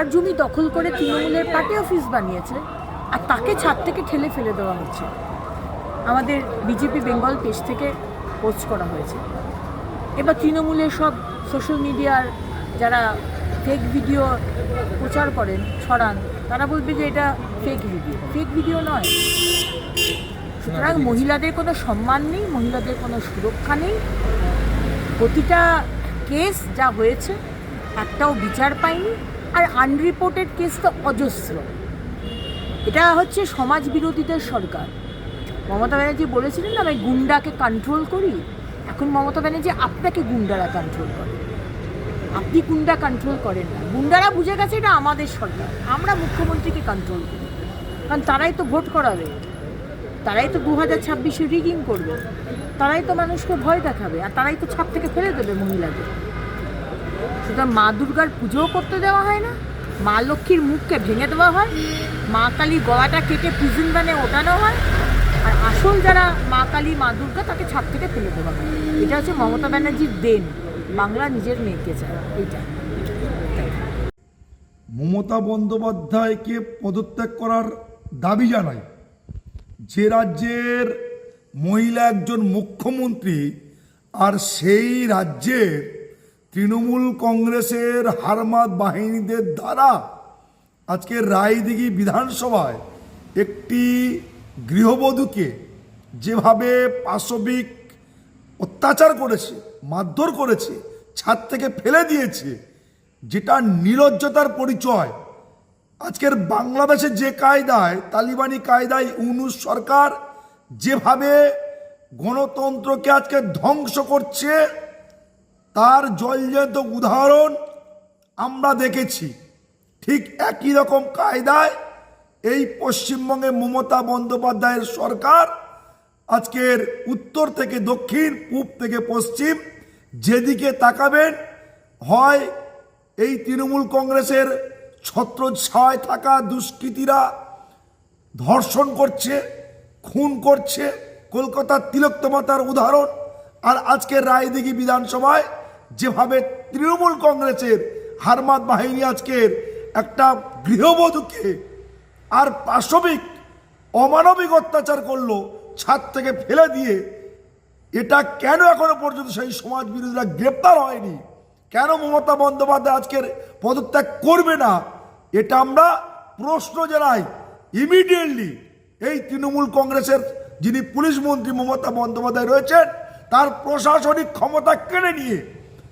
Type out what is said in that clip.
তার জমি দখল করে তৃণমূলের পার্টি অফিস বানিয়েছে আর তাকে ছাদ থেকে ঠেলে ফেলে দেওয়া হচ্ছে। আমাদের বিজেপি বেঙ্গল পেজ থেকে পোস্ট করা হয়েছে। এবার তৃণমূলের সব সোশ্যাল মিডিয়ার যারা ফেক ভিডিও প্রচার করেন, ছড়ান, তারা বলবে যে এটা ফেক ভিডিও ফেক ভিডিও নয়। সুতরাং মহিলাদের কোনো সম্মান নেই, মহিলাদের কোনো সুরক্ষা নেই। প্রতিটা কেস যা হয়েছে, একটাও বিচার পায়নি। আর আনরিপোর্টেড কেস তো অজস্র। এটা হচ্ছে সমাজ বিরোধীদের সরকার। মমতা ব্যানার্জি বলেছিলেন না, আমি গুন্ডাকে কন্ট্রোল করি? এখন মমতা ব্যানার্জি আপনাকে গুন্ডারা কন্ট্রোল করে। আপনি গুন্ডা কন্ট্রোল করেন না। গুন্ডারা বুঝে গেছে এটা আমাদের সরকার। আমরা মুখ্যমন্ত্রীকে কন্ট্রোল করি। কারণ তারাই তো ভোট করাবে। তারাই তো দু হাজার ছাব্বিশে রিগিং করবে। তারাই তো মানুষকে ভয় দেখাবে। আর তারাই তো ছাদ থেকে ফেলে দেবে মহিলাদের। সুতরাং মা দুর্গার পুজোও করতে দেওয়া হয় না। মা লক্ষ্মীর মুখকে ভেঙে দেওয়া হয়। মা কালী গলাটা কেটে প্রিজন ভ্যানে ওঠানো হয়। আর আসল যারা মা কালী, মা দুর্গা তাকে ছাদ থেকে ফেলে দেওয়া হয়। এটা হচ্ছে মমতা ব্যানার্জির দেন। বাংলা নিজের মেয়েকে চায়। এইটা। মমতা বন্দ্যোপাধ্যায়কে পদত্যাগ করার দাবি জানাই যে রাজ্যের মহিলা একজন মুখ্যমন্ত্রী আর সেই রাজ্যের তৃণমূল কংগ্রেসের হারমাত বাহিনীদের দ্বারা আজকে রায়দিঘি বিধানসভায় একটি গৃহবধূকে যেভাবে পাশবিক অত্যাচার করেছে, মারধর করেছে, ছাদ থেকে ফেলে দিয়েছে, যেটা নিরজ্জতার পরিচয়। আজকের বাংলাদেশে যে কায়দায়, তালিবানি কায়দায় ইউনুস সরকার যেভাবে গণতন্ত্রকে আজকে ধ্বংস করছে তার জলজাত উদাহরণ আমরা দেখেছি। ঠিক একই রকম কায়দায় এই পশ্চিমবঙ্গে মমতা বন্দ্যোপাধ্যায়ের সরকার, আজকের উত্তর থেকে দক্ষিণ, পূব থেকে পশ্চিম যেদিকে তাকাবেন, হয় এই তৃণমূল কংগ্রেসের ছত্র ছায় থাকা দুষ্কৃতীরা ধর্ষণ করছে, খুন করছে, কলকাতার তিলোত্তমাতার উদাহরণ, আর আজকের রায়দিঘি বিধানসভায় যেভাবে তৃণমূল কংগ্রেসের হারমাত বাহিনী আজকের একটা গৃহবধূকে আর পাশবিক অমানবিক অত্যাচার করল, ছাদ থেকে ফেলে দিয়ে, এটা কেন এখনও পর্যন্ত সেই সমাজ বিরোধীরা গ্রেপ্তার হয়নি? কেন মমতা বন্দ্যোপাধ্যায় আজকের পদত্যাগ করবে না? এটা আমরা প্রশ্ন জানাই ইমিডিয়েটলি এই তৃণমূল কংগ্রেসের যিনি পুলিশ মন্ত্রী মমতা বন্দ্যোপাধ্যায় রয়েছেন, তার প্রশাসনিক ক্ষমতা কেড়ে নিয়ে